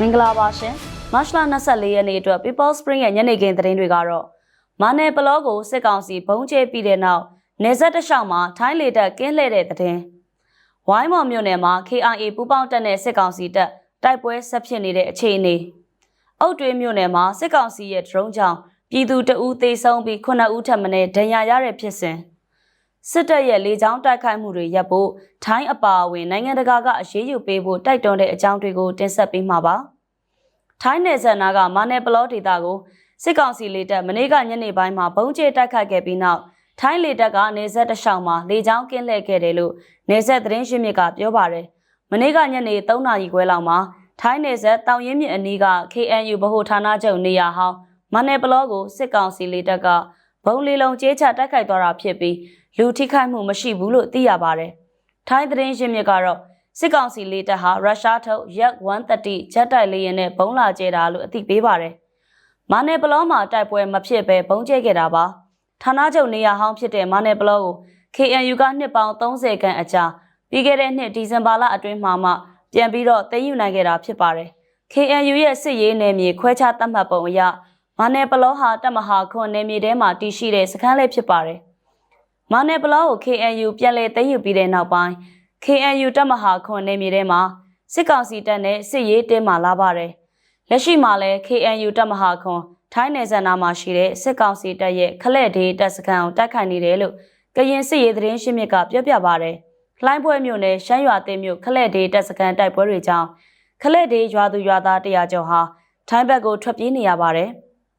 မင်္ဂလာပါရှင်မတ်လ24ရက်နေ့အတွက် People Spring ရဲ့ညနေခင်းသတင်းတွေကတော့မာနယ်ပလောကိုစစ်ကောင်စီဘုံကျဲပြီးတဲ့နောက်နေဆက်တစ်လျှောက်မှာထိုင်းလေတပ်ကင်းလှည့်တဲ့သတင်းဝိုင်းမော်မြို့နယ်မှာ KIA ပူးပေါင်းတပ်နဲ့စစ်ကောင်စီတပ်တိုက်ပွဲဆက်ဖြစ်နေတဲ့အခြေအနေအုတ်တွေးမြို့နယ်မှာစစ်ကောင်စီရဲ့ဒရုန်းကြောင့်ပြည်သူတအူးသေဆုံးပြီး9ဦးထပ်မံဒဏ်ရာရတဲ့ဖြစ်စဉ် စစ်တပ်ရဲ့လေကြောင်းတိုက်ခိုက်မှုတွေရပ်ဖို့ထိုင်းအပါအဝင်နိုင်ငံတကာကအရေးယူပေးဖို့တိုက်တွန်းတဲ့အကြောင်းတွေကိုတင်ဆက်ပေးမှာပါ။ထိုင်းနယ်စပ်နာကမာနယ်ပလောဒေတာကိုစစ်ကောင်စီလေတပ်မနေ့ကညနေပိုင်းမှာဘုံကျဲတိုက်ခိုက်ခဲ့ပြီးနောက်ထိုင်းလေတပ်ကနေဆက်တစ်လျှောက်မှာလေကြောင်းကင်းလှည့်ခဲ့တယ်လို့နေဆက်သတင်းရှင်းမြစ်ကပြောပါတယ်။မနေ့ကညနေ3နာရီခွဲလောက်မှာထိုင်းနယ်ဆက်တောင်ရင်းမြစ်အနီးက KNU ဗဟိုဌာနချုပ်နေရာဟောင်းမာနယ်ပလောကိုစစ်ကောင်စီလေတပ်ကဘုံလေးလုံးကျဲချတိုက်ခိုက်သွားတာဖြစ်ပြီး လူထိခိုက်မှုမရှိဘူးလို့သိရပါတယ်။ထိုင်းသတင်းရှင်းမြစ်ကတော့စစ်ကောင်စီလေတပ်ဟာရုရှားထုတ်ရက်130ဂျက်တိုက်လေယာဉ်နဲ့ဘုံလာကျဲတာလို့အသိပေးပါတယ်။မာနယ်ပလောမှာတိုက်ပွဲမဖြစ်ဘဲဘုံကျဲခဲ့တာပါ။ဌာနချုပ်နေရာဟောင်းဖြစ်တဲ့မာနယ်ပလောကို KNU ကနှစ်ပေါင်း30ခန့်အကြာပြီးခဲ့တဲ့နှစ်ဒီဇင်ဘာလအတွင်းမှာမှပြန်ပြီးတော့သိမ်းယူနိုင်ခဲ့တာဖြစ်ပါတယ်။ KNU ရဲ့စစ်ရေးနယ်မြေခွဲခြားသတ်မှတ်ပုံအရမာနယ်ပလောဟာတပ်မဟာခွန်နယ်မြေထဲမှာတည်ရှိတဲ့စခန်းလေးဖြစ်ပါတယ်။ မာနယ်ပလောကို KNU ပြန်လည်သိမ်းယူပြီးတဲ့နောက်ပိုင်း KNU တပ်မဟာခွန်နယ်မြေထဲမှာစစ်ကောင်စီတပ်နဲ့စစ်ရေးတင်းမာလာပါတယ်။လက်ရှိမှာလည်း KNU တပ်မဟာခွန်ထိုင်းနယ်စပ်နာမှာရှိတဲ့စစ်ကောင်စီတပ်ရဲ့ခလက်ဒေးတပ်စခန်းကိုတိုက်ခိုက်နေတယ်လို့ကရင်စစ်ရေးသတင်းရှင်းမြစ်ကပြောပြပါရတယ်။လှိုင်းပွဲမြို့နယ်ရှမ်းရွာသိမ်းမြို့ခလက်ဒေးတပ်စခန်းတိုက်ပွဲတွေကြောင့်ခလက်ဒေးရွာသူရွာသား100ကျော်ဟာထိုင်းဘက်ကိုထွက်ပြေးနေရပါတယ်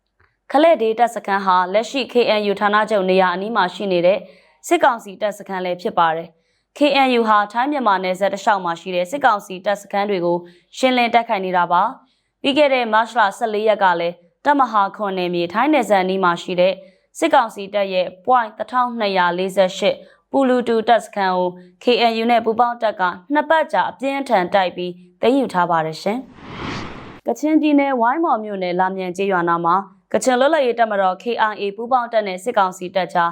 ။ခလက်ဒေးတပ်စခန်းဟာလက်ရှိ KNU ဌာနချုပ်နေရာအနီးမှာရှိနေတဲ့ စစ်ကောင်စီတပ်စခန်းလည်းဖြစ်ပါတယ်။ KNU ဟာထိုင်းမြန်မာနယ်စပ်တစ်လျှောက်မှာရှိတဲ့စစ်ကောင်စီတပ်စခန်းတွေကိုရှင်းလင်းတိုက်ခိုက်နေတာပါ။ပြီးခဲ့တဲ့မတ်လ14ရက်ကလည်းတပ်မဟာခွန်နယ်မြေထိုင်းနယ်စပ်အနီးမှာရှိတဲ့စစ်ကောင်စီတပ်ရဲ့ .1248 ပူလူတူတပ်စခန်းကို KNU နဲ့ပူးပေါင်းတပ်ကနှစ်ပတ်ကြာအပြင်းထန်တိုက်ပြီးသိမ်းယူထားပါတယ်ရှင်။ကချင်ပြည်နယ်ဝိုင်းမော်မြို့နယ်လာမြန်ကျေးရွာနာမှာကချင်လွတ်လပ်ရေးတပ်မတော် KIA ပူးပေါင်းတပ်နဲ့စစ်ကောင်စီတပ်ကြား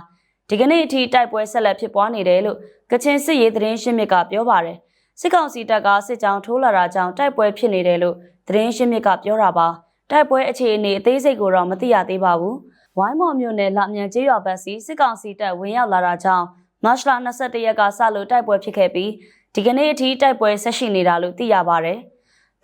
ဒီကနေ့အထိတိုက်ပွဲဆက်လက်ဖြစ်ပွားနေတယ်လို့ကချင်စစ်ရေးသတင်းရှင်းမြစ်ကပြောပါတယ်စစ်ကောင်စီတပ်ကစစ်ကြောင်းထိုးလာတာကြောင့်တိုက်ပွဲဖြစ်နေတယ်လို့သတင်းရှင်းမြစ်ကပြောတာပါတိုက်ပွဲအခြေအနေအသေးစိတ်ကိုတော့မသိရသေးပါဘူးဝိုင်းမော်မြို့နယ်လမြန်ကျေးရွာဘက်စီစစ်ကောင်စီတပ်ဝင်ရောက်လာတာကြောင့်မတ်လ22ရက်ကစလို့တိုက်ပွဲဖြစ်ခဲ့ပြီးဒီကနေ့အထိတိုက်ပွဲဆက်ရှိနေတာလို့သိရပါတယ်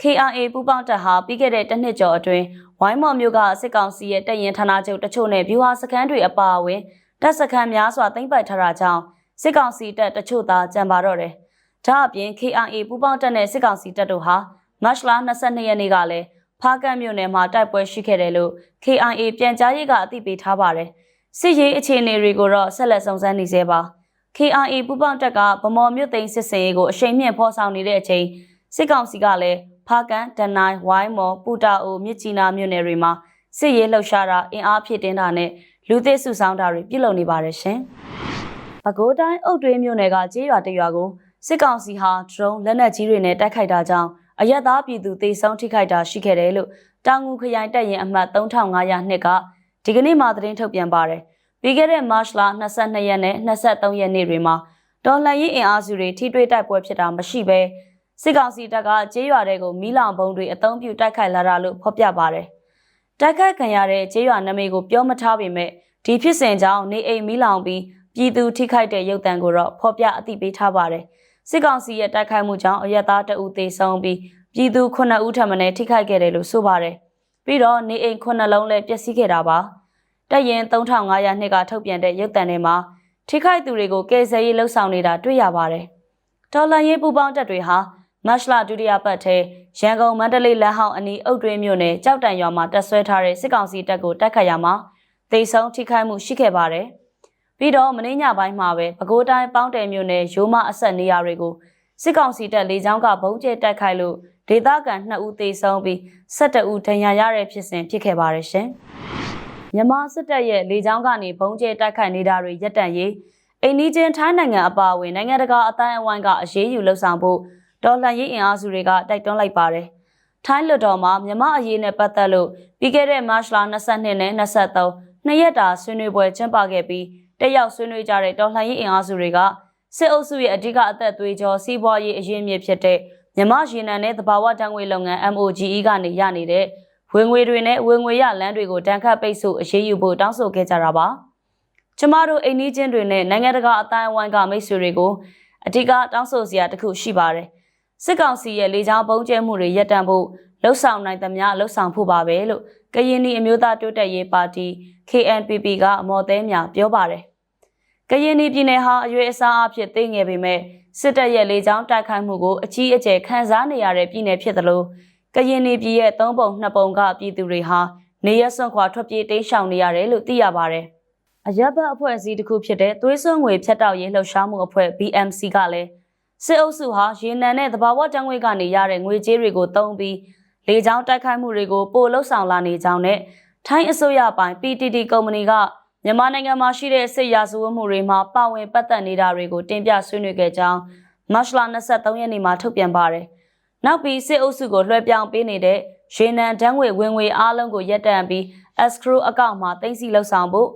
KRA ပူးပေါင်းတပ်ဟာပြီးခဲ့တဲ့တစ်နှစ်ကျော်အတွင်းဝိုင်းမော်မြို့ကစစ်ကောင်စီရဲ့တပ်ရင်ဌာနချုပ်တချို့နဲ့ဗျူဟာစခန်းတွေအပါအဝင် တပ်စခန်းများစွာသိမ်းပိုက်ထားတာကြောင့်စစ်ကောင်စီတပ်တချို့သာကြံပါတော့တယ်။ဒါအပြင် KRA ပူးပေါင်းတပ်နဲ့စစ်ကောင်စီတပ်တို့ဟာမတ်လ22ရက်နေ့ကလည်းဖားကန့်မြို့နယ်မှာတိုက်ပွဲရှိခဲ့တယ်လို့ KRA ပြန်ကြားရေးကအသိပေးထားပါတယ်။စစ်ရေးအခြေအနေတွေကိုတော့ဆက်လက်စုံစမ်းနေသေးပါ။ KRA ပူးပေါင်းတပ်ကဗမော်မြို့သိမ်းစစ်စင်ရေးကိုအရှိန်မြင့်ဖော်ဆောင်နေတဲ့အချိန်စစ်ကောင်စီကလည်းဖားကန်၊ဒနိုင်၊ဝိုင်းမော်၊ပူတာအိုမြစ်ကြီးနားမြို့နယ်တွေမှာစစ်ရေးလှုပ်ရှားတာအင်အားဖြစ်တင်းတာနဲ့ လူသစ်စုဆောင်းတာတွေပြုလုပ်နေပါတယ်ရှင်။ပဲခူးတိုင်းအုတ်တွေးမြို့နယ်ကကျေးရွာတရွာကိုစစ်ကောင်စီဟာဒရုန်းလက်နက်ကြီးတွေနဲ့တိုက်ခိုက်တာကြောင့်အရက်သားပြည်သူသေဆုံးထိခိုက်တာရှိခဲ့တယ်လို့တောင်ငူခရိုင်တပ်ရင်အမှတ်3500နှစ်ကဒီကနေ့မှသတင်းထုတ်ပြန်ပါတယ်။ပြီးခဲ့တဲ့မတ်လ22ရက်နဲ့23ရက်နေ့တွေမှာတော်လှန်ရေးအင်အားစုတွေထိတွေ့တိုက်ပွဲဖြစ်တာမရှိဘဲစစ်ကောင်စီတပ်ကကျေးရွာတွေကိုမီးလောင်ပုံတွေအုံပြုတိုက်ခိုက်လာတာလို့ဖော်ပြပါတယ်။ တိုက်ခိုက်ခံရတဲ့ကျေးရွာနာမည်ကိုပြောမထားပေမဲ့ဒီဖြစ်စဉ်ကြောင့်နေအိမ်မီးလောင်ပြီးပြည်သူထိခိုက်တဲ့ရုပ်တံကိုတော့ဖော်ပြအသိပေးထားပါတယ်။စစ်ကောင်စီရဲ့တိုက်ခိုက်မှုကြောင့်အရက်သားတအူသေဆုံးပြီးပြည်သူ9ဦးထပ်မံထိခိုက်ခဲ့တယ်လို့ဆိုပါတယ်။ပြီးတော့နေအိမ်9လုံးလည်းပျက်စီးခဲ့တာပါ။တပ်ရင်3500နှစ်ကထုတ်ပြန်တဲ့ရုပ်တံထဲမှာထိခိုက်သူတွေကိုကယ်ဆယ်ရေးလှုပ်ဆောင်နေတာတွေ့ရပါတယ်။တော်လန်ရေးပူပေါင်းတပ်တွေဟာ မတ်လဒုတိယပတ်ထဲရန်ကုန်မန္တလေးလမ်းဟောင်းအနီးအုတ်တွင်းမြို့နယ်ကြောက်တန်ရွာမှာတပ်ဆွဲထားတဲ့စစ်ကောင်စီတပ်ကိုတိုက်ခတ်ရမှာသေဆုံးထိခိုက်မှုရှိခဲ့ပါတယ်။ပြီးတော့မင်းညပိုင်းမှာပဲပဲခူးတိုင်းပေါင်းတယ်မြို့နယ်ရိုးမအဆက်နေရာတွေကိုစစ်ကောင်စီတပ်လေကြောင်းကဘုံကျဲတိုက်ခိုက်လို့ဒေသခံ2ဦးသေဆုံးပြီး12ဦးဒဏ်ရာရတဲ့ဖြစ်စဉ်ဖြစ်ခဲ့ပါတယ်ရှင်။မြန်မာစစ်တပ်ရဲ့လေကြောင်းကနေဘုံကျဲတိုက်ခိုက်နေတာတွေရပ်တန့်ရေးအိန္ဒိချင်းထိုင်းနိုင်ငံအပါအဝင်နိုင်ငံတကာအတိုင်းအဝိုင်းကအရေးယူလှုံ့ဆော်ဖို့ ဒေါ်လာရေးအင်အားစုတွေကတိုက်တွန်းလိုက်ပါတယ်။ထိုင်းလွှတ်တော်မှာမြမအရေးနဲ့ပတ်သက်လို့ပြီးခဲ့တဲ့မတ်လ22နဲ့23နှစ်ရက်တာဆွေးနွေးပွဲကျင်းပခဲ့ပြီးတက်ရောက်ဆွေးနွေးကြတဲ့ဒေါ်လာရေးအင်အားစုတွေကစစ်အုပ်စုရဲ့အဓိကအသက်သွေးကြောစီးပွားရေးအရင်းမြစ်ဖြစ်တဲ့မြမရေနံနဲ့သဘာဝတံငွေလုပ်ငန်း MOGE ကနေရနေတဲ့ဝင်ငွေတွေနဲ့ဝင်ငွေရလမ်းတွေကိုတန်ခတ်ပိတ်ဆို့အရေးယူဖို့တောင်းဆိုခဲ့ကြတာပါ။ကျမတို့အိမ်နီးချင်းတွေနဲ့နိုင်ငံတကာအတိုင်းအဝိုင်းကမိတ်ဆွေတွေကိုအဓိကတောင်းဆိုစရာတစ်ခုရှိပါတယ်။ စစ်ကောင်စီရဲ့လေကြောင်းပုံကျဲမှုတွေရပ်တန့်ဖို့လှုပ်ဆောင်နိုင်သမျှလှုပ်ဆောင်ဖို့ပါပဲလို့ကရင်နီအမျိုးသားတိုးတက်ရေးပါတီ KNPP ကအမော်သေးများပြောပါတယ်။ကရင်နီပြည်နယ်ဟာအရွယ်အစားအဖြစ်သိငယ်ပေမဲ့စစ်တပ်ရဲ့လေကြောင်းတိုက်ခိုက်မှုကိုအကြီးအကျယ်ခံစားနေရတဲ့ပြည်နယ်ဖြစ်သလိုကရင်နီပြည်ရဲ့သုံးပုံနှစ်ပုံကပြည်သူတွေဟာနေရစွန့်ခွာထွက်ပြေးတိမ်းရှောင်နေရတယ်လို့သိရပါတယ်။အရက်ဘတ်အဖွဲ့အစည်းတစ်ခုဖြစ်တဲ့သွေးစွန်းငွေဖြတ်တောက်ရေးလှုပ်ရှားမှုအဖွဲ့ BMC ကလည်း စစ်အုပ်စုဟာရေနံနဲ့သဘာဝတံငွေကနေရတဲ့ငွေကြေးတွေကိုသုံးပြီးလေကြောင်းတိုက်ခိုက်မှုတွေကိုပိုလှုပ်ဆောင်လာနေကြောင်းနဲ့ထိုင်းအစိုးရပိုင်း PTT ကုမ္ပဏီကမြန်မာနိုင်ငံမှာရှိတဲ့စစ်ရာဇဝတ်မှုတွေမှာပါဝင်ပတ်သက်နေတာတွေကိုတင်ပြဆွေးနွေးခဲ့ကြောင်းမတ်လ23ရက်နေ့မှာထုတ်ပြန်ပါတယ်။နောက်ပြီးစစ်အုပ်စုကိုလွှဲပြောင်းပေးနေတဲ့ရေနံတန်းငွေဝင်ငွေအားလုံးကိုရပ်တန့်ပြီး escrow အကောင့်မှာတင်စီလောက်ဆောင်ဖို့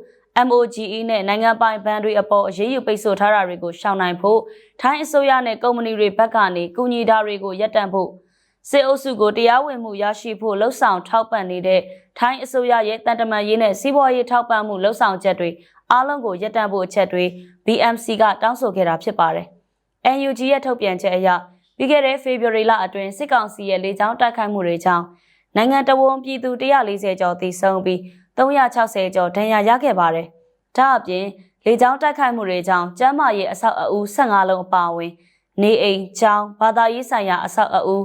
MOGE နဲ့နိုင်ငံပိုင်ဘဏ်တွေအပေါ်အရေးယူပိတ်ဆို့ထားတာတွေကိုရှောင်နိုင်ဖို့ထိုင်းအစိုးရနဲ့ကုမ္ပဏီတွေဘက်ကနေကူညီတာတွေကိုရပ်တန့်ဖို့စစ်အုပ်စုကိုတရားဝင်မှုရရှိဖို့လှုံ့ဆော်ထောက်ပံ့နေတဲ့ထိုင်းအစိုးရရဲ့တန်တမာရေးနဲ့စီးပွားရေးထောက်ပံ့မှုလှုံ့ဆော်ချက်တွေအားလုံးကိုရပ်တန့်ဖို့အချက်တွေ BMC ကတောင်းဆိုခဲ့တာဖြစ်ပါတယ်။ NUG ရဲ့ထုတ်ပြန်ချက်အရပြီးခဲ့တဲ့ဖေဖော်ဝါရီလအတွင်းစစ်ကောင်စီရဲ့လေကြောင်းတိုက်ခိုက်မှုတွေကြောင့်နိုင်ငံတော်ဝန်ပြည်သူ140ကျော်သေဆုံးပြီး 360ကျော်ဒဏ်ရာရခဲ့ပါတယ်။ဒါအပြင်လေကြောင်းတိုက်ခိုက်မှုတွေကြောင့်ကျန်းမာရေးအဆောက်အဦ15လုံးအပါအဝင်နေအိမ်ကျောင်းဘာသာရေးဆိုင်ရာအဆောက်အဦ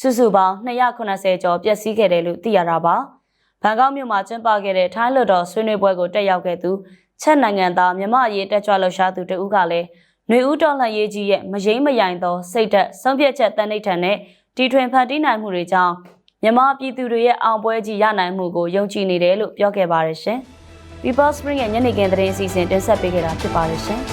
စုစုပေါင်း290ကျော်ပျက်စီးခဲ့တယ်လို့သိရတာပါ။ဘန်ကောက်မြို့မှာကျင်းပခဲ့တဲ့ထိုင်းလွှတ်တော်ဆွေးနွေးပွဲကိုတက်ရောက်ခဲ့သူချက်နိုင်ငံသားမြမအရေးတက်ကြွလှုပ်ရှားသူတဦးကလည်းຫນွေဦးတော်လှန်ရေးကြီးရဲ့မယိမ့်မယိုင်သောစိတ်သက်ဆုံးဖြတ်ချက်တန်ဋိဌာန်နဲ့တီထွင်ဖန်တီးနိုင်မှုတွေကြောင့် မြန်မာပြည်သူတွေရဲ့အောင်ပွဲကြီးရနိုင်မှုကိုယုံကြည်နေတယ်လို့ပြောခဲ့ပါတယ်ရှင်။ People Spring ရဲ့ညနေခင်းသတင်းအစီအစဉ်တင်ဆက်ပေးခဲ့တာဖြစ်ပါတယ်ရှင်။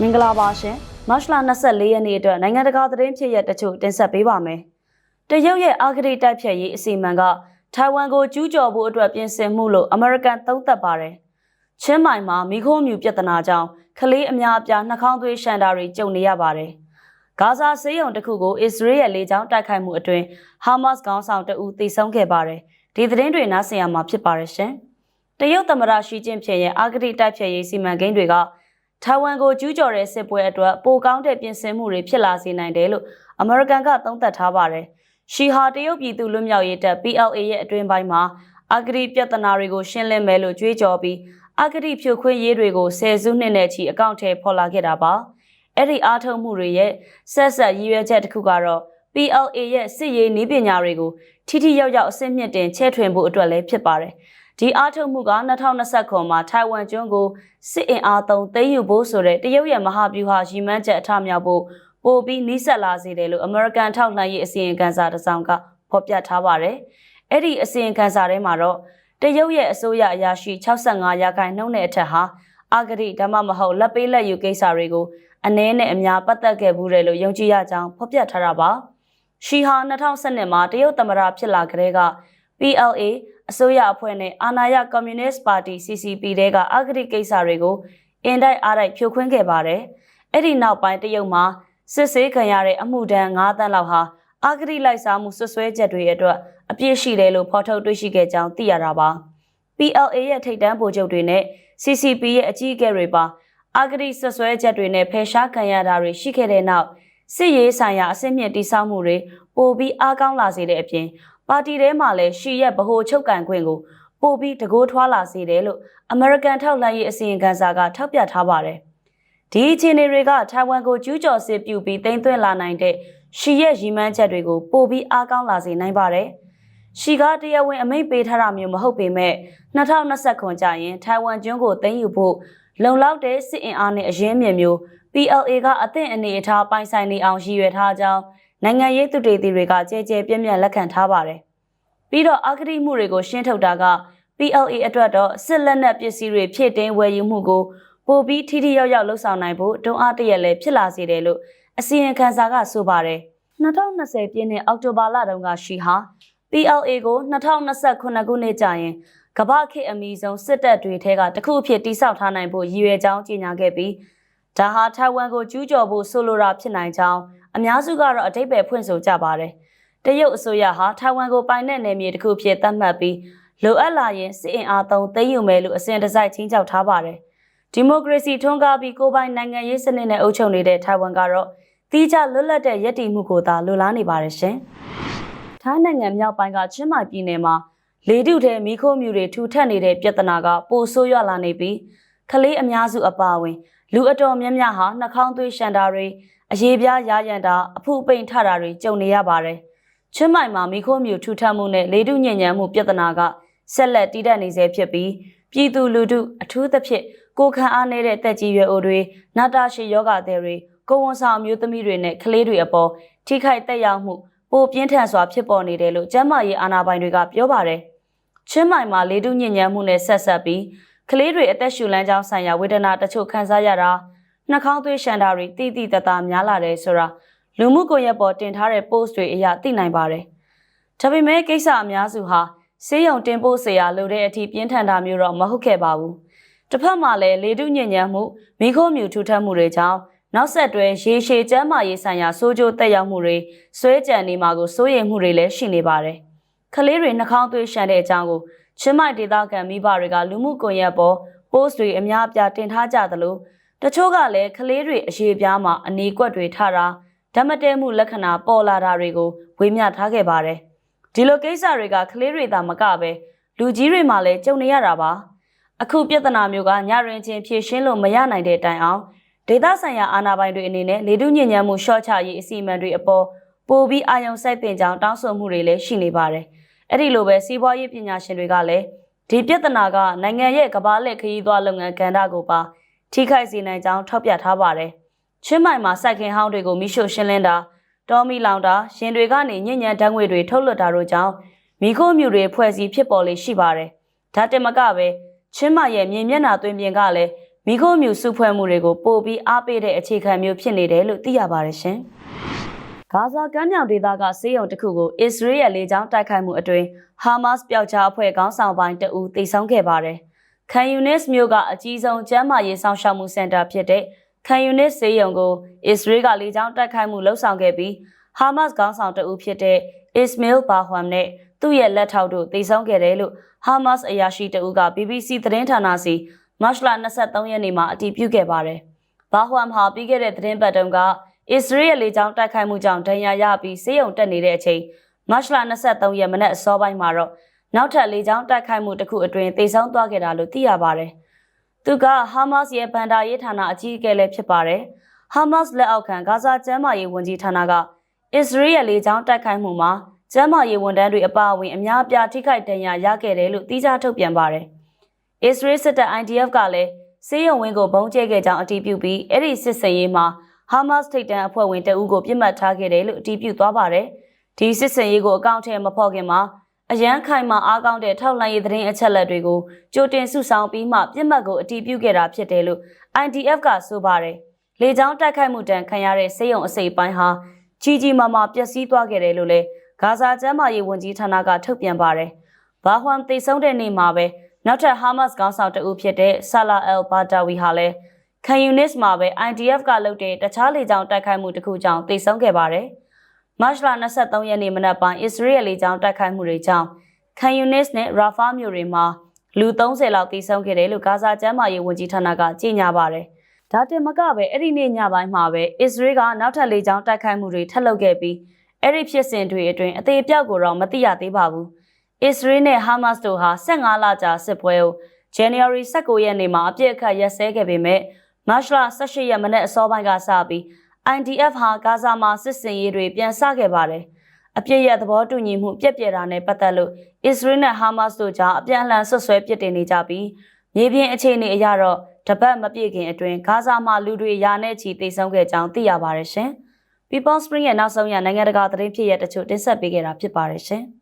မင်္ဂလာပါရှင်မတ်လ24ရက်နေ့အတွက်နိုင်ငံတကာသတင်းဖြစ်ရတချို့တင်ဆက်ပေးပါမယ်တရုတ်ရဲ့အာဂရိတိုက်ဖြတ်ရေးအစီအမံက ထိုင်ဝမ်ကိုကျူးကျော်ဖို့အတွက်ပြင်ဆင်မှုလို့အမေရိကန်သုံးသပ်ပါတယ်ချင်းမိုင်မှာမိခိုးမြူပြဿနာကြောင့်ကလေးအများအပြားနှာခေါင်းသွေးရှန်တာတွေကြုံနေရပါတယ်ဂါဇာဆေးရုံတစ်ခုကိုအစ္စရေးရဲ့လေကြောင်းတိုက်ခိုက်မှုအတွင်းဟာမတ်စ်ခေါင်းဆောင်တအူသေဆုံးခဲ့ပါတယ်ဒီသတင်းတွေနားဆင်ရမှာဖြစ်ပါတယ်ရှင်တရုတ်သမ္မတရှီကျင့်ဖျင်ရဲ့အာဂရိတိုက်ဖြတ်ရေးစီမံကိန်းတွေကထိုင်ဝမ်ကိုကျူးကျော်တဲ့စစ်ပွဲအတွက်ပိုကောင်းတဲ့ပြင်ဆင်မှုတွေဖြစ်လာစေနိုင်တယ်လို့အမေရိကန်ကသုံးသပ်ထားပါတယ်။ ရှီဟာတရုတ်ပြည်သူလွတ်မြောက်ရေးတပ် PLA ရဲ့အတွင်းပိုင်းမှာအဂတိပြဿနာတွေကိုရှင်းလင်းမယ်လို့ကြွေးကြော်ပြီးအဂတိဖြိုခွင်းရေးတွေကိုဆယ်စုနှစ်နဲ့ချီအကောင့်ထဲဖော်လာခဲ့တာပါ။အဲ့ဒီအားထုတ်မှုတွေရဲ့ဆက်ဆက်ရည်ရွယ်ချက်တစ်ခုကတော့ PLA ရဲ့စစ်ရေးနည်းပညာတွေကိုထိထိရောက်ရောက်အစစ်မြင့်တင်ချဲ့ထွင်ဖို့အတွက်လည်းဖြစ်ပါတယ်။ဒီအားထုတ်မှုက2029မှာထိုင်ဝမ်ကျွန်းကိုစစ်အင်အားသုံးသိမ်းယူဖို့ဆိုတဲ့တရုတ်ရဲ့မဟာဗျူဟာရည်မှန်းချက်အထမြောက်ဖို့ ပိုပြီးနှိစက်လာစေတယ်လို့အမေရိကန်ထောက်လှမ်းရေးအစီရင်ခံစာတစ်စောင်ကဖော်ပြထားပါတယ်။အဲ့ဒီအစီရင်ခံစာထဲမှာတော့တရုတ်ရဲ့အစိုးရအရာရှိ65ရာခိုင်နှုန်းနဲ့အထက်ဟာအာဂရိဒါမှမဟုတ်လက်ပေးလက်ယူကိစ္စတွေကိုအနည်းနဲ့အများပတ်သက်ခဲ့ဘူးတယ်လို့ယုံကြည်ရကြောင်းဖော်ပြထားတာပါ။ရှီဟာ2012မှာတရုတ်သမ္မတဖြစ်လာကြတဲ့က PLA အစိုးရအဖွဲ့နဲ့အာဏာရကွန်မြူနစ်ပါတီ CCP တဲကအဂတိကိစ္စတွေကိုအင်တိုက်အားတိုက်ဖြိုခွင်းခဲ့ပါတယ်။အဲ့ဒီနောက်ပိုင်းတရုတ်မှာ စစ်ဆေးခံရတဲ့အမှုဒဏ်9တန်းလောက်ဟာအဂတိလိုက်စားမှုဆွဆွဲချက်တွေအတွက်အပြည့်ရှိတယ်လို့ဖော်ထုတ်တွေ့ရှိခဲ့ကြောင်းသိရတာပါ။ PLA ရဲ့ထိပ်တန်းဗိုလ်ချုပ်တွေနဲ့ CCP ရဲ့အကြီးအကဲတွေပါအဂတိဆွဆွဲချက်တွေနဲ့ဖယ်ရှားခံရတာတွေရှိခဲ့တဲ့နောက်စစ်ရေးဆိုင်ရာအဆင့်မြင့်တိစောက်မှုတွေပိုပြီးအားကောင်းလာစေတဲ့အပြင်ပါတီထဲမှာလည်းရှီရဲ့ဗဟိုချုပ်ကန်ခွင့်ကိုပိုပြီးတကိုးထွားလာစေတယ်လို့အမေရိကန်ထောက်လှမ်းရေးအစီရင်ခံစာကထောက်ပြထားပါတယ်။ ဒီအခြေအနေတွေကထိုင်ဝမ်ကိုကျူးကျော်စစ်ပြုပြီးတင်သွင်းလာနိုင်တဲ့ရှီရဲ့ရည်မှန်းချက်တွေကိုပိုပြီးအားကောင်းလာစေနိုင်ပါတယ်။ရှီကတရားဝင်အမိန့်ပေးထားတာမျိုးမဟုတ်ပေမဲ့2020ခုကျရင်ထိုင်ဝမ်ကျွန်းကိုသိမ်းယူဖို့လုံလောက်တဲ့စစ်အင်အားနဲ့အရင်းမြစ်မျိုး PLA ကအသင့်အနေအထားပိုင်ဆိုင်နေအောင်ရည်ရွယ်ထားကြောင်းနိုင်ငံရေးသူတေသီတွေကကြဲကြဲပြန့်ပြန့်လက်ခံထားပါတယ်။ပြီးတော့အဂတိမှုတွေကိုရှင်းထုတ်တာက PLA အတွက်တော့စစ်လက်နက်ပစ္စည်းတွေဖြည့်တင်းဝယ်ယူမှုကို ပိုပြီးထိထိရောက်ရောက်လှုပ်ဆောင်နိုင်ဖို့တွန်းအားတရက်လည်းဖြစ်လာစေတယ်လို့အစီရင်ခံစာကဆိုပါတယ်။2020ပြည့်နှစ်အောက်တိုဘာလတုန်းကရှီဟာ PLA ကို2029ခုနှစ်ကြာရင်ကမ္ဘာခေတ်အမီဆုံးစစ်တပ်တွေထဲကတစ်ခုအဖြစ်တိစောက်ထားနိုင်ဖို့ရည်ရွယ်ကြောင်းကြေညာခဲ့ပြီးဒါဟာထိုင်ဝမ်ကိုကျူးကျော်ဖို့ဆိုလိုတာဖြစ်နိုင်ကြောင်းအများစုကတော့အတိတ်ပဲဖွင့်ဆိုကြပါတယ်။တရုတ်အစိုးရဟာထိုင်ဝမ်ကိုပိုင်တဲ့နယ်မြေတစ်ခုဖြစ်သတ်မှတ်ပြီးလိုအပ်လာရင်စစ်အင်အားသုံးသိမ်းယူမယ်လို့အစဉ်တစိုက်ချင်းချောက်ထားပါတယ်။ ဒီမိုကရေစီထွန်းကားပြီးကိုယ်ပိုင်နိုင်ငံရေးစနစ်နဲ့အုပ်ချုပ်နေတဲ့ထိုင်ဝမ်ကတော့တီးခြားလွတ်လပ်တဲ့ရည်တည်မှုကိုသာလိုလားနေပါတယ်ရှင်။ထိုင်းနိုင်ငံမြောက်ပိုင်းကချင်းမိုင်ပြည်နယ်မှာလေတုထဲမီးခိုးမြူတွေထူထပ်နေတဲ့ပြဿနာကပိုဆိုးရွားလာနေပြီးကလေးအများစုအပါအဝင် လူအတော်များများဟာနှာခေါင်းသွေးရှန်တာတွေအရေးပြားရရန်တာအဖုပိန်ထတာတွေကြုံနေရပါတယ်။ချင်းမိုင်မှာမီးခိုးမြူထူထပ်မှုနဲ့လေတုညဉ့်ညံမှုပြဿနာကဆက်လက်တည်တတ်နေဆဲဖြစ်ပြီးပြည်သူလူထုအထူးသဖြင့် ကိုခံအားနည်းတဲ့တက်ကြီးရွယ်အိုတွေနာတာရှည်ယောဂသည်တွေကိုဝန်ဆောင်မျိုးသမီးတွေနဲ့ကလေးတွေအပေါ်ထိခိုက်တက်ရောက်မှုပိုပြင်းထန်စွာဖြစ်ပေါ်နေတယ်လို့ကျန်းမာရေးအာဏာပိုင်တွေကပြောပါတယ်။ချင်းမိုင်မှာလေတုညဉ့်ဉန်းမှုနဲ့ဆက်ဆက်ပြီးကလေးတွေအသက်ရှူလန်းကြောင်းဆိုင်ရာဝေဒနာတချို့ခံစားရတာနှာခေါင်းသွေးရှန်တာတွေတိတိတတ်တာများလာတယ်ဆိုတာလူမှုကွန်ရက်ပေါ်တင်ထားတဲ့ post တွေအရသိနိုင်ပါတယ်။ဒါပေမဲ့ကိစ္စအများစုဟာဆေးရုံတင်ပို့ဆရာလိုတဲ့အထိပြင်းထန်တာမျိုးတော့မဟုတ်ခဲ့ပါဘူး။ တစ်ဖက်မှာလည်းလေတုညဉ့်ညံမှုမိခိုးမြူထူထပ်မှုတွေကြောင့်နောက်ဆက်တွဲရေရှည်ကျန်းမာရေးဆိုင်ရာဆိုးကျိုးတက်ရောက်မှုတွေဆွဲကြံနေမှာကိုစိုးရိမ်မှုတွေလည်းရှိနေပါတယ်။ကလေးတွေနှာခေါင်းသွေးရှန်တဲ့အကြောင်းကိုချင်းမိုက်ဒေသခံမိဘတွေကလူမှုကွန်ရက်ပေါ် post တွေအများအပြားတင်ထားကြသလိုတချို့ကလည်းကလေးတွေအရေးပြားမှာအနေကွက်တွေထတာဓမ္မတဲမှုလက္ခဏာပေါ်လာတာတွေကိုဝေမျှထားခဲ့ပါတယ်။ဒီလိုကိစ္စတွေကကလေးတွေသာမကပဲလူကြီးတွေမှလည်းကြုံနေရတာပါ။ အခုပြဿနာမျိုးကညရင်ချင်းဖြေရှင်းလို့မရနိုင်တဲ့တိုင်အောင်ဒေသဆိုင်ရာအာဏာပိုင်တွေအနေနဲ့လေတုညဉ့်ညံမှုရှော့ချရေးအစီအမံတွေအပေါ်ပိုပြီးအာရုံစိုက်တင်ကြောင်းတောင်းဆိုမှုတွေလည်းရှိနေပါတယ်။အဲ့ဒီလိုပဲစီးပွားရေးပညာရှင်တွေကလည်းဒီပြဿနာကနိုင်ငံရဲ့ကမ္ဘာလက်ခရီးသွားလုပ်ငန်းကဏ္ဍကိုပါထိခိုက်စေနိုင်ကြောင်းထောက်ပြထားပါတယ်။ချင်းမိုင်မှာစိုက်ခင်ဟောင်းတွေကိုမိရှို့ရှင်းလင်းတာတောမီလောင်တာရှင်တွေကနေညဉ့်ညံဓာတ်ငွေတွေထုတ်လွှတ်တာတို့ကြောင့်မိခိုးမြူတွေဖွဲ့စည်းဖြစ်ပေါ်လေရှိပါတယ်။ဒါတင်မကပဲ ချင်းမိုင်ရဲ့မြေမျက်နှာသွင်းပြင်ကလည်းမိခိုးမြူစုဖွဲ့မှုတွေကိုပို့ပြီးအားပေးတဲ့အခြေခံမျိုးဖြစ်နေတယ်လို့သိရပါတယ်ရှင်။ဂါဇာကမ်းမြောင်ဒေသကစေယုံတစ်ခုကိုအစ္စရေးရဲ့လေကြောင်းတိုက်ခိုက်မှုအတွင်းဟာမတ်စ်ပျောက်ကြားအဖွဲ့ခေါင်းဆောင်ပိုင်းတအူတိတ်ဆုံးခဲ့ပါတယ်။ခံယူနစ်မြို့ကအကြီးဆုံးကျန်းမာရေးဆောင်ရှောက်မှုစင်တာဖြစ်တဲ့ခံယူနစ်စေယုံကိုအစ္စရေးကလေကြောင်းတိုက်ခိုက်မှုလှုပ်ဆောင်ခဲ့ပြီးဟာမတ်စ်ခေါင်းဆောင်တအူဖြစ်တဲ့အစ္စမေးလ်ဘာဟွမ်နဲ့သူ့ရဲ့လက်ထောက်တို့တိတ်ဆုံးခဲ့တယ်လို့ ဟာမတ်စ်အရာရှိတအူက BBC သတင်းဌာနစီမတ်လ23ရက်နေ့မှာအတည်ပြုခဲ့ပါတယ်။ဘာဟွမ်ဟာပြီးခဲ့တဲ့သတင်းပတ်တုန်းကအစ္စရေးရဲ့လေကြောင်းတိုက်ခိုက်မှုကြောင့်ဒဏ်ရာရပြီးဆေးရုံတက်နေတဲ့အချိန်မတ်လ23ရက်မနက်အစောပိုင်းမှာတော့နောက်ထပ်လေကြောင်းတိုက်ခိုက်မှုတစ်ခုအတွင်းသေဆုံးသွားခဲ့တာလို့သိရပါတယ်။သူကဟာမတ်စ်ရဲ့ဗန်ဒါရေးဌာနအကြီးအကဲလည်းဖြစ်ပါတယ်။ဟာမတ်စ်လက်အောက်ခံဂါဇာကျမ်းမာရေးဝန်ကြီးဌာနကအစ္စရေးရဲ့လေကြောင်းတိုက်ခိုက်မှုမှာ ကျမ်းမာရေးဝန်ထမ်းတွေအပါအဝင်အများအပြားထိခိုက်ဒဏ်ရာရခဲ့တယ်လို့သိကြထုတ်ပြန်ပါတယ်။အစ္စရေးစစ်တပ် IDF ကလည်းစေးရုံဝင်းကိုဘုံကျဲခဲ့ကြောင်းအတည်ပြုပြီးအဲ့ဒီစစ်စင်ရေးမှာဟာမတ်စ်ထိပ်တန်းအဖွဲ့ဝင်တအုပ်ကိုပြစ်မှတ်ထားခဲ့တယ်လို့အတည်ပြုသွားပါတယ်။ဒီစစ်စင်ရေးကိုအကောင့်ထဲမဖော်ခင်မှာအရန်ခိုင်မာအားကောင်းတဲ့ထောက်လှမ်းရေးသတင်းအချက်အလက်တွေကိုကြိုတင်စုဆောင်ပြီးမှပြစ်မှတ်ကိုအတည်ပြုခဲ့တာဖြစ်တယ်လို့ IDF ကဆိုပါတယ်။လေကြောင်းတိုက်ခိုက်မှုတန်ခံရတဲ့စေယုံအစိပ်ပိုင်းဟာကြီးကြီးမားမားပျက်စီးသွားခဲ့တယ်လို့လည်း ဂါဇာကျမ်းမာရေးဝန်ကြီးဌာနကထုတ်ပြန်ပါတယ်။ဘာဟွမ်သိဆုံးတဲ့နေ့မှာပဲနောက်ထပ်ဟာမတ်စ်ခေါင်းဆောင်တဦးဖြစ်တဲ့ဆာလာအယ်ဘာတာဝီဟာလည်းခံယူနစ်မှာပဲ IDF ကလုပ်တဲ့တခြားလေကြောင်းတိုက်ခိုက်မှုတစ်ခုကြောင့်တိတ်ဆုံးခဲ့ပါတယ်။မတ်လ23ရက်နေ့မနက်ပိုင်းအစ္စရေးလေကြောင်းတိုက်ခိုက်မှုတွေကြောင့်ခံယူနစ်နဲ့ရာဖာမြို့တွေမှာလူ30လောက်တိတ်ဆုံးခဲ့တယ်လို့ဂါဇာကျမ်းမာရေးဝန်ကြီးဌာနကကြေညာပါတယ်။ဒါတင်မကပဲအဲ့ဒီနေ့ညပိုင်းမှာပဲအစ္စရေးကနောက်ထပ်လေကြောင်းတိုက်ခိုက်မှုတွေထပ်လုပ်ခဲ့ပြီး အဲ့ဒီဖြစ်စဉ်တွေအတွင်းအသေးအပြောက်ကိုတော့မသိရသေးပါဘူး။အစ္စရေးနဲ့ဟာမတ်စ်တို့ဟာ15လကြာစစ်ပွဲကို January 19ရက်နေ့မှာအပြစ်အခတ်ရက်စဲခဲ့ပေမဲ့မတ်လ18ရက်မနေ့အစောပိုင်းကစပြီး IDF ဟာဂါဇာမှာစစ်စင်ရေးတွေပြန်ဆခဲ့ပါတယ်။အပြစ်ရသဘောတူညီမှုပြက်ပြဲတာနဲ့ပတ်သက်လို့အစ္စရေးနဲ့ဟာမတ်စ်တို့ကြားအပြန်အလှန်ဆွဆွဲပစ်တင်နေကြပြီးမြေပြင်အခြေအနေအရတော့တပတ်မပြည့်ခင်အတွင်းဂါဇာမှာလူတွေရာနဲ့ချီတိတ်ဆုံးခဲ့ကြောင်းသိရပါတယ်ရှင်။ People Spring ရဲ့နောက်ဆုံးရနိုင်ငံတကာသတင်းဖြစ်ရတဲ့တချို့တင်ဆက်ပေးခဲ့တာဖြစ်ပါတယ်ရှင်။